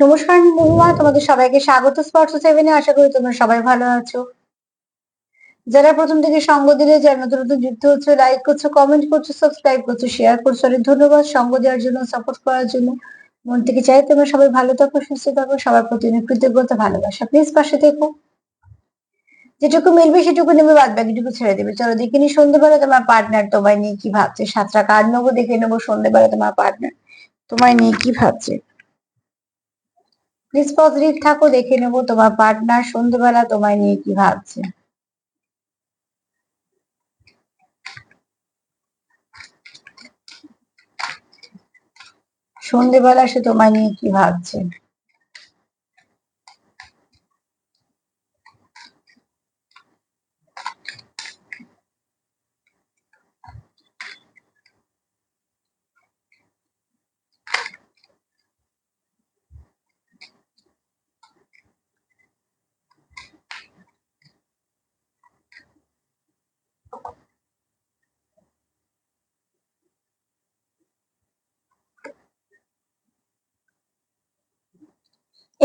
নমস্কার মহুয়া, তোমাদের সবাইকে স্বাগত স্পর্শ সেভেনে আশা করি তোমরা সবাই ভালো আছো। যারা প্রথম থেকে সঙ্গ দিলে, যারা নতুন নতুন যুক্ত হচ্ছে লাইক করছ কমেন্ট করছ সাবস্ক্রাইব করছ শেয়ার করছ, অনেক ধন্যবাদ সঙ্গ দেওয়ার জন্য সাপোর্ট করার জন্য। মন থেকে চাই তোমরা সবাই ভালো থাকো, সুস্থ থাকো, সবার প্রতি কৃতজ্ঞতা, ভালোবাসা। প্লিজ পাশে থেকো। যেটুকু মিলবে, সেটুকু নেবে, বাদ বাকিটুকু ছেড়ে দেবে। চলো দেখে নি সন্ধ্যেবেলা তোমার পার্টনার তোমায় নিয়ে কি ভাবছে। সাতটা কার্ড নেব, দেখে নেব সন্ধ্যেবেলা তোমার পার্টনার তোমায় নিয়ে কি ভাবছে। প্লিজ পজিটিভ থাকো, দেখে নেব তোমার পার্টনার সন্ধ্যেবেলা তোমায় নিয়ে কি ভাবছে। সন্ধ্যেবেলা সে তোমায় নিয়ে কি ভাবছে।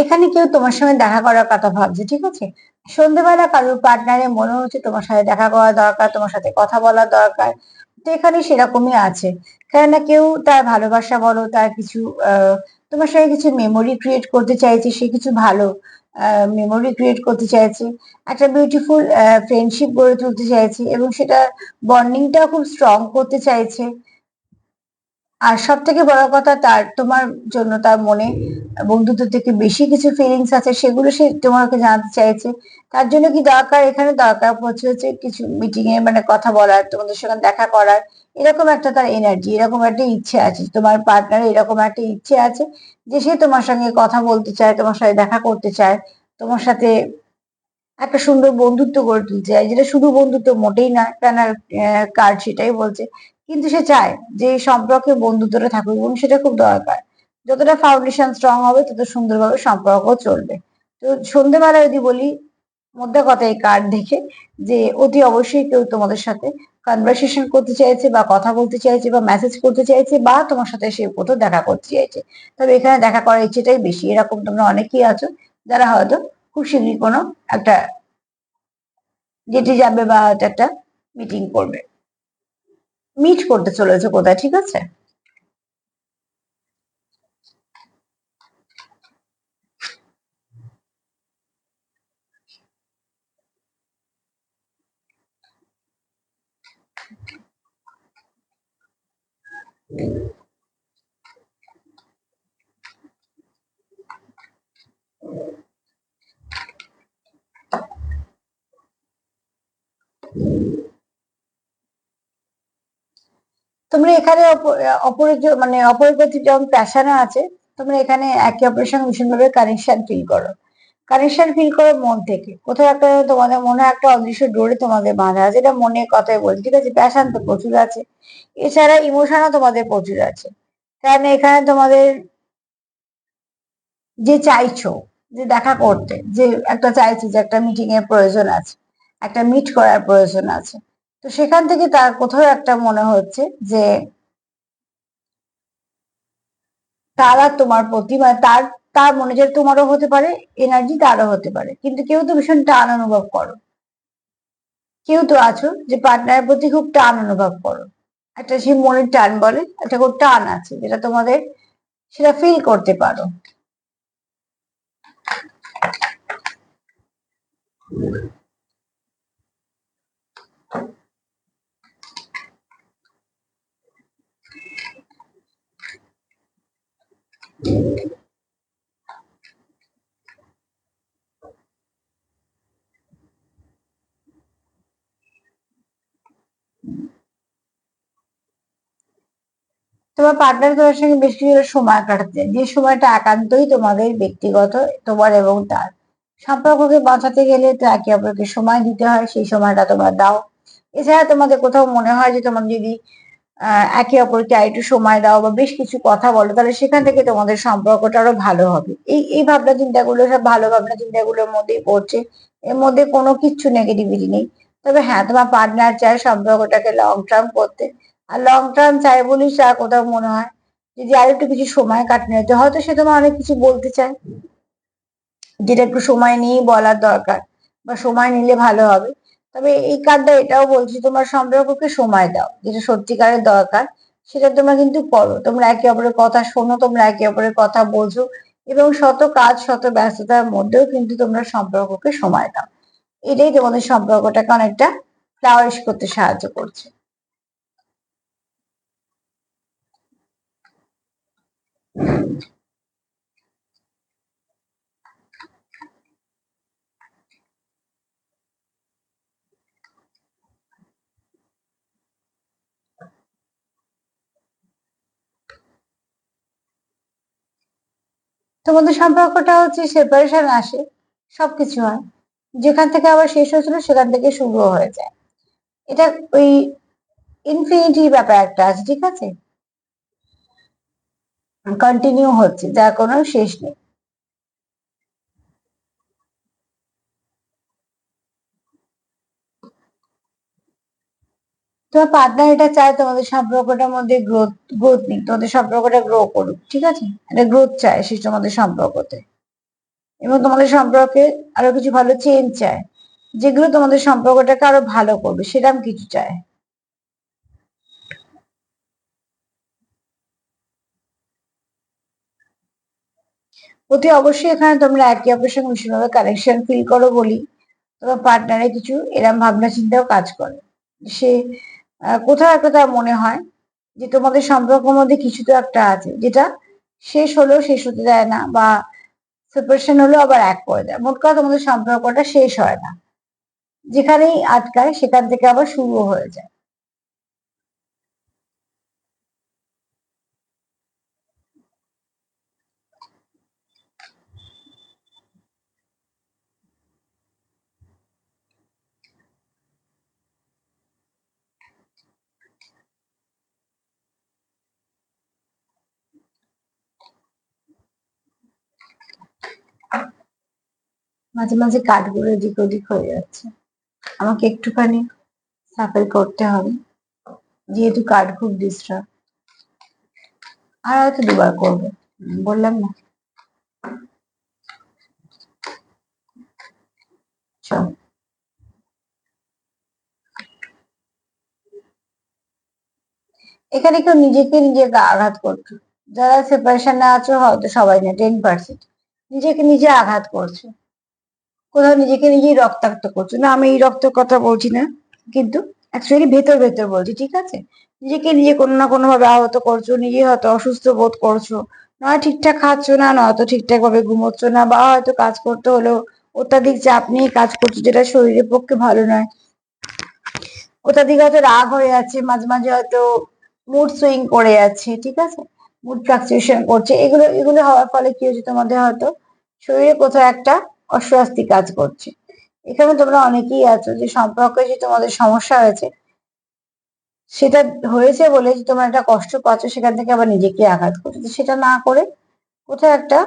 এখানে কেউ তোমার সঙ্গে দেখা করার কথা ভাবছে, ঠিক আছে? সন্ধ্যেবেলা কারোর পার্টনারে মনে হচ্ছে তোমার সাথে দেখা করা দরকার, তোমার সাথে কথা বলা দরকার, তো এখানে সেরকমই আছে। কেননা কেউ তার ভালোবাসা বলো, তার কিছু তোমার সঙ্গে কিছু মেমোরি ক্রিয়েট করতে চাইছে, সে কিছু ভালো মেমোরি ক্রিয়েট করতে চাইছে, একটা বিউটিফুল ফ্রেন্ডশিপ গড়ে তুলতে চাইছে এবং সেটা বন্ডিংটাও খুব স্ট্রং করতে চাইছে। আর সব থেকে বড় কথা তার, তোমার জন্য তার মনে বন্ধুত্ব থেকে বেশি কিছু ফিলিংস আছে, সেগুলো সে তোমাকে জানাতে চাইছে। তার জন্য কি দরকার? এখানে দরকার পড়ছে হচ্ছে কিছু মিটিং এ মানে কথা বলার, তোমাদের সঙ্গে দেখা করার। এরকম একটা তার এনার্জি এরকম একটা ইচ্ছে আছে। তোমার পার্টনার এরকম একটা ইচ্ছে আছে যে সে তোমার সঙ্গে কথা বলতে চায়, তোমার সাথে দেখা করতে চায়, তোমার সাথে একটা সুন্দর বন্ধুত্ব গড়ে তুলতে চায়। যেটা শুধু বন্ধুত্ব মোটেই না কার্ড সেটাই বলছে। কিন্তু সে চায় যে এই সম্পর্কে বন্ধুত্বটা থাকুক এবং সেটা খুব দরকার। যতটা ফাউন্ডেশন স্ট্রং হবে, তত সুন্দরভাবে সম্পর্ক চলবে। তো সন্ধ্যেবেলা যদি বলি মধ্যে কথা এই কার্ড দেখে যে অতি অবশ্যই কেউ তোমাদের সাথে কনভারসেশন করতে চাইছে বা কথা বলতে চাইছে বা মেসেজ করতে চাইছে বা তোমার সাথে সে কোথাও দেখা করতে চাইছে। তবে এখানে দেখা করার ইচ্ছেটাই বেশি। এরকম তোমরা অনেকেই আছো যারা হয়তো খুব শীঘ্রই কোনো একটা যেটি যাবে বা একটা মিটিং করবে। মিট করতে চলেছে কোথায় ঠিক আছে? তোমরা এখানে মানে অপরের প্রতি যেমন প্যাশনে আছে, তোমরা এখানে একে অপরের সঙ্গে ভীষণভাবে কানেকশন ফিল করো। কানেকশন ফিল করো মন থেকে। কোথাও একটা তোমাদের মনে একটা অদৃশ্য ডোরে তোমাদের বাঁধা আছে, এটা মনে কথাই বলছি। ঠিক আছে, প্যাশন তো প্রচুর আছে। এছাড়া ইমোশনও তোমাদের প্রচুর আছে। কারণ এখানে তোমাদের যে চাইছো, যে দেখা করতে, যে একটা চাইছি যে একটা মিটিং এর প্রয়োজন আছে, একটা মিট করার প্রয়োজন আছে। তো সেখান থেকে তার কোথাও একটা মনে হচ্ছে যে তারা তোমার প্রতি মানে তার তার মনে যে তোমারও হতে পারে এনার্জি তারও হতে পারে। কিন্তু কেউ তো ভীষণ টান অনুভব করো। কেউ তো আছো যে পার্টনারের প্রতি খুব টান অনুভব করো। একটা সেই মনের টান বলে, একটা খুব টান আছে যেটা তোমাদের সেটা ফিল করতে পারো। তোমার পার্টনার তোমার সঙ্গে বেশ কিছু সময় কাটাতে। যে সময়টা একান্তই তোমাদের ব্যক্তিগত, তোমার এবং তার। সম্পর্ককে বাঁচাতে গেলে তো একে অপরকে সময় দিতে হয়, সেই সময়টা তোমরা দাও। এছাড়া তোমাদের কোথাও মনে হয় যে তোমার যদি একে অপরকে একটু সময় দাও বা বেশ কিছু কথা বলো, তাহলে সেখান থেকে তোমাদের সম্পর্কটা আরও ভালো হবে। এই এই ভাবনা চিন্তাগুলো, সব ভালো ভাবনা চিন্তাগুলোর মধ্যেই পড়ছে। এর মধ্যে কোনো কিচ্ছু নেগেটিভিটি নেই। তবে হ্যাঁ তোমার পার্টনার চায় সম্পর্কটাকে লং টার্ম করতে। আর লং টার্ম চাই বলিস আর কোথাও মনে হয়। যদি আর একটু কিছু সময় কাটানো যেত হয়তো সে তোমার অনেক কিছু বলতে চায়। যেটা একটু সময় নিয়েই বলার দরকার, বা সময় নিলে ভালো হবে। তবে এই কার্ডটা এটাও বলছি, তোমার সম্পর্ককে সময় দাও, যেটা সত্যিকারের দরকার। সেটা তোমরা কিন্তু করো। তোমরা একে অপরের কথা শোনো, তোমরা একে অপরের কথা বোঝো, এবং শত কাজ, শত ব্যস্ততার মধ্যেও কিন্তু তোমরা সম্পর্ককে সময় দাও। এটাই তোমাদের সম্পর্কটাকে অনেকটা ফ্লাওয়ারিশ করতে সাহায্য করছে। তোমাদের সম্পর্কটা হচ্ছে সেপারেশন আসে, সবকিছু হয়। যেখান থেকে আবার শেষ হয়েছিল, সেখান থেকে শুরু হয়ে যায়। এটা ওই ইনফিনিটি ব্যাপার একটা আছে, ঠিক আছে? কন্টিনিউ হচ্ছে, যার কোনো শেষ নেই। তোমার পার্টনার এটা চায় তোমাদের সম্পর্কটার মধ্যে গ্রোথ গ্রোথ নেই, তোমাদের সম্পর্কটা গ্রো করুক, ঠিক আছে? এটা গ্রোথ চায় সে তোমাদের সম্পর্কতে। এবং তোমাদের সম্পর্কে আরও কিছু ভালো চেঞ্জ চায়, যেগুলো তোমাদের সম্পর্কটাকে আরও ভালো করবে সেরকম কিছু চায়। অতি অবশ্যই এখানে তোমরা একে অপরের সঙ্গে ভীষণভাবে কানেকশন ফিল করো বলি। তোমার পার্টনারে কিছু এরম ভাবনা চিন্তাও কাজ করে। সে কোথাও একটা তার মনে হয় যে তোমাদের সম্পর্কের মধ্যে কিছু তো একটা আছে, যেটা শেষ হলেও শেষ হতে দেয় না বা সেপারেশন হলেও আবার এক করে দেয়। মোট কথা তোমাদের সম্পর্কটা শেষ হয় না। যেখানেই আটকায় সেখান থেকে আবার শুরু হয়ে যায়। মাঝে মাঝে কাঠগুলো এদিক ওদিক হয়ে যাচ্ছে। আমাকে একটুখানি সাফাই করতে হবে, যেহেতু কাঠ খুব ডিস্টার্ব আর হয়তো দুবার করব? বললাম না। চল। এখানে কেউ নিজেকে নিজেকে আঘাত করছ। যারা সেপারেশনে আছো হয়তো সবাই না টেন পার্সেন্ট নিজেকে নিজে আঘাত করছ। কোথাও নিজেকে নিজেই রক্তাক্ত করছ। না, আমি এই রক্তের কথা বলছি না, কিন্তু অ্যাকচুয়ালি ভেতর ভেতর বলছি, ঠিক আছে? নিজেকে নিজে কোনো না কোনো ভাবে আহত করছ নিজে হয়তো অসুস্থ বোধ করছ। নয় ঠিকঠাক খাচ্ছ না নয়তো ঠিকঠাক ভাবে ঘুমোচ্ছ না, বা হয়তো কাজ করতে হলেও অত্যাধিক চাপ নিয়ে কাজ করছ, যেটা শরীরের পক্ষে ভালো নয়। অত্যাধিক হয়তো রাগ হয়ে যাচ্ছে মাঝে মাঝে হয়তো মুড সুইং করে যাচ্ছে ঠিক আছে? মুড ফ্লাকচুয়েশন করছে, এগুলো এগুলো হওয়ার ফলে কি হচ্ছে তোমাদের হয়তো? শরীরে কোথাও একটা অস্বস্তি কাজ করছে। এখানে তোমরা অনেকেই আছো যে সম্পর্কে যে তোমাদের সমস্যা হয়েছে, সেটা হয়েছে বলে যে তোমরা একটা কষ্ট পাচ্ছ, সেখান থেকে আবার নিজেকে আঘাত করছ। সেটা না করে কোথায় একটা,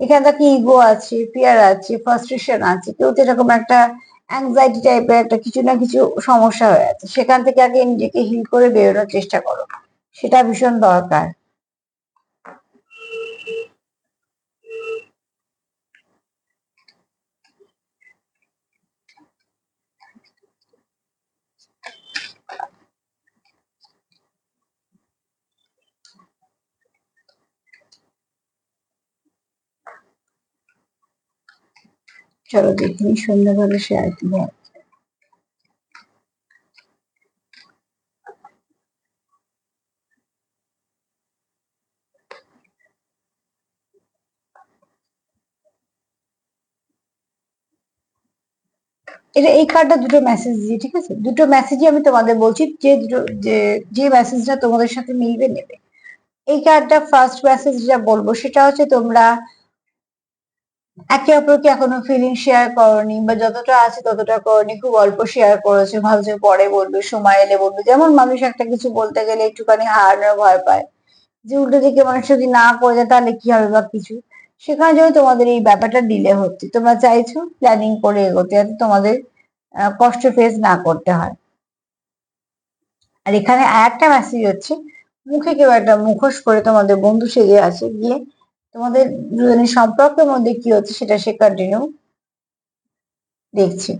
এখানে থেকে ইগো আছে ফিয়ার আছে ফ্রাস্ট্রেশন আছে, কেউ তো এরকম একটা অ্যাংজাইটি টাইপের একটা কিছু না কিছু সমস্যা হয়ে আছে। সেখান থেকে আগে নিজেকে হিল করে বেরোনোর চেষ্টা করো। সেটা ভীষণ দরকার। চলো দেখিনি সন্ধ্যাবেলা সে আর এটা এই কার্ডটা দুটো মেসেজ দিয়ে, ঠিক আছে? দুটো মেসেজই আমি তোমাদের বলছি, যে দুটো, যে যে মেসেজটা তোমাদের সাথে মিলবে, নেবে। এই কার্ডটা ফার্স্ট মেসেজ যেটা বলব, সেটা হচ্ছে তোমরা একে অপরকে এখনও ফিলিং শেয়ার করনি বা যতটা আছে ততটা করনি, খুব অল্প শেয়ার করেছে। ভাবছে পরে বলবে, সময় এলে বলবে। যেমন মানুষ একটা কিছু বলতে গেলে একটুখানি হারানোর ভয় পায়। যে উল্টো দিকে মানুষ যদি না করে যায় তাহলে কি হবে বা কিছু? সেখানে যদি তোমাদের এই ব্যাপারটা ডিলে হচ্ছে। তোমরা চাইছো প্ল্যানিং করে এগোতে, যাতে তোমাদের কষ্ট ফেস না করতে হয়। আর এখানে আর একটা মেসেজ হচ্ছে, মুখে কেউ একটা মুখোশ করে তোমাদের বন্ধু সেজে আছে, গিয়ে তোমাদের দুজনের সম্পর্কের মধ্যে কি হচ্ছে সেটা সে কন্টিনিউ দেখছে।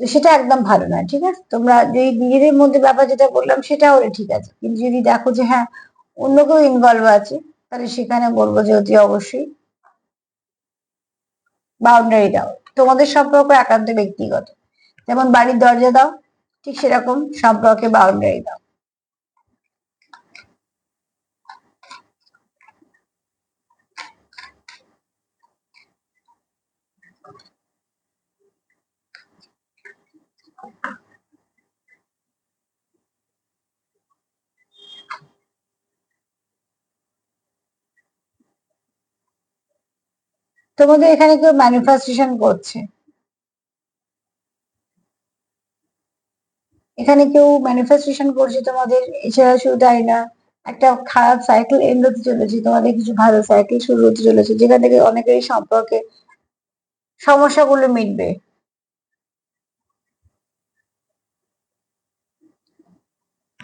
তো সেটা একদম ভালো না, ঠিক আছে? তোমরা যদি নিজেদের মধ্যে ব্যাপার যেটা বললাম সেটা হলে ঠিক আছে। কিন্তু যদি দেখো যে হ্যাঁ অন্য কেউ ইনভলভ আছে, তাহলে সেখানে বলব যে অতি অবশ্যই বাউন্ডারি দাও। তোমাদের সম্পর্ক একান্ত ব্যক্তিগত। যেমন বাড়ির দরজা দাও, ঠিক সেরকম সম্পর্কে বাউন্ডারি দাও। তোমাদের এখানে কেউ ম্যানিফেস্টেশন করছে? এখানে কেউ ম্যানিফেস্টেশন করছে তোমাদের? এছাড়া শুধু তাই না, একটা খারাপ সাইকেল এন্ড হতে চলেছে, তোমাদের কিছু ভালো সাইকেল শুরু হতে চলেছে, যেখান থেকে অনেকেরই সম্পর্কে সমস্যাগুলো মিটবে।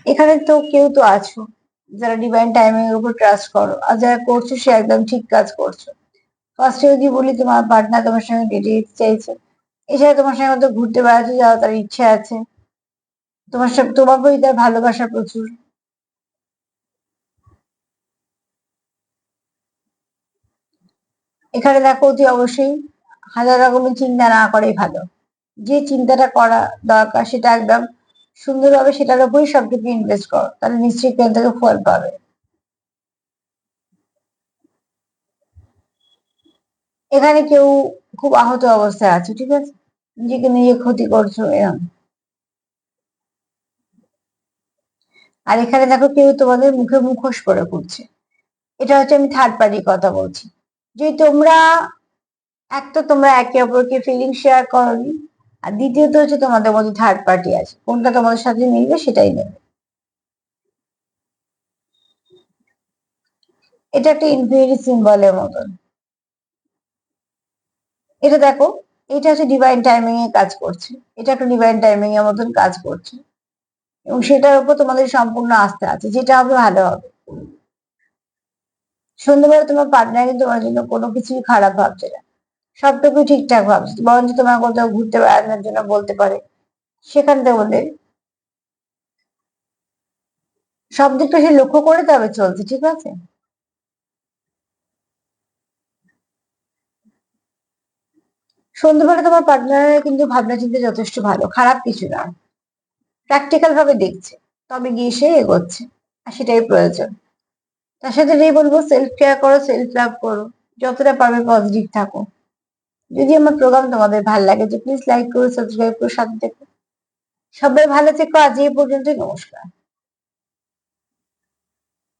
এখানে তো কেউ তো আছো, যারা ডিভাইন টাইমিং এর উপর ট্রাস্ট করো, আর যারা করছ সে একদম ঠিক কাজ করছ। ফার্স্টে যদি বলি তোমার পার্টনার তোমার সঙ্গে ডেটে যেতে চাইছে এছাড়া তোমার সঙ্গে হয়তো ঘুরতে বেড়াতে যাওয়া তার ইচ্ছা আছে। তোমার সাথে তোমার প্রতি তার ভালোবাসা প্রচুর। এখানে দেখো অতি অবশ্যই হাজার রকমের চিন্তা না করাই ভালো। যে চিন্তাটা করা দরকার সেটা একদম সুন্দরভাবে সেটার উপরই সবটুকু ইনভেস্ট করো। তাহলে নিশ্চয়ই এখান থেকে ফল পাবে। এখানে কেউ খুব আহত অবস্থায় আছে, ঠিক আছে? নিজেকে নিজে ক্ষতি করছ এরকম আর এখানে দেখো কেউ তোমাদের মুখে মুখোশ করে করছে এটা হচ্ছে আমি থার্ড পার্টির কথা বলছি। যে তোমরা, এক তো তোমরা একে অপরকে ফিলিং শেয়ার করনি, আর দ্বিতীয়ত হচ্ছে তোমাদের মধ্যে থার্ড পার্টি আছে। কোনটা তোমাদের সাথে মিলবে সেটাই নেবে। এটা একটা ইনফিনিটি সিম্বলের মতন। এটা দেখো, এটা হচ্ছে ডিভাইন টাইমিং এ কাজ করছে। এটা একটা ডিভাইন টাইমিং এর মতন কাজ করছে। এবং সেটার উপর তোমাদের সম্পূর্ণ আস্থা আছে, যেটা হবে ভালো হবে। সন্ধ্যেবেলা তোমার পার্টনার কিন্তু তোমার জন্য কোনো কিছুই খারাপ ভাবছে না। সবটুকু ঠিকঠাক ভাবছে। বরঞ্চ তোমার কোথাও ঘুরতে বেড়ানোর জন্য বলতে পারে। সেখান থেকে বলে সব দিকটা সে লক্ষ্য করে তবে চলছে, ঠিক আছে? সন্ধ্যেবেলা তোমার পার্টনারের কিন্তু ভাবনা চিন্তা যথেষ্ট ভালো, খারাপ কিছু না। প্র্যাকটিক্যাল ভাবে দেখছে, তবে গিয়ে সে এগোচ্ছে, আর সেটাই প্রয়োজন। তার সাথে এটাই বলব সেলফ কেয়ার করো সেলফ লাভ করো, যতটা পারবে পজিটিভ থাকো। যদি আমার প্রোগ্রাম তোমাদের ভালো লাগে, তো প্লিজ লাইক করো সাবস্ক্রাইব করো, সাথে থেকো। সবাই ভালো থেকো, আজ এই পর্যন্ত নমস্কার।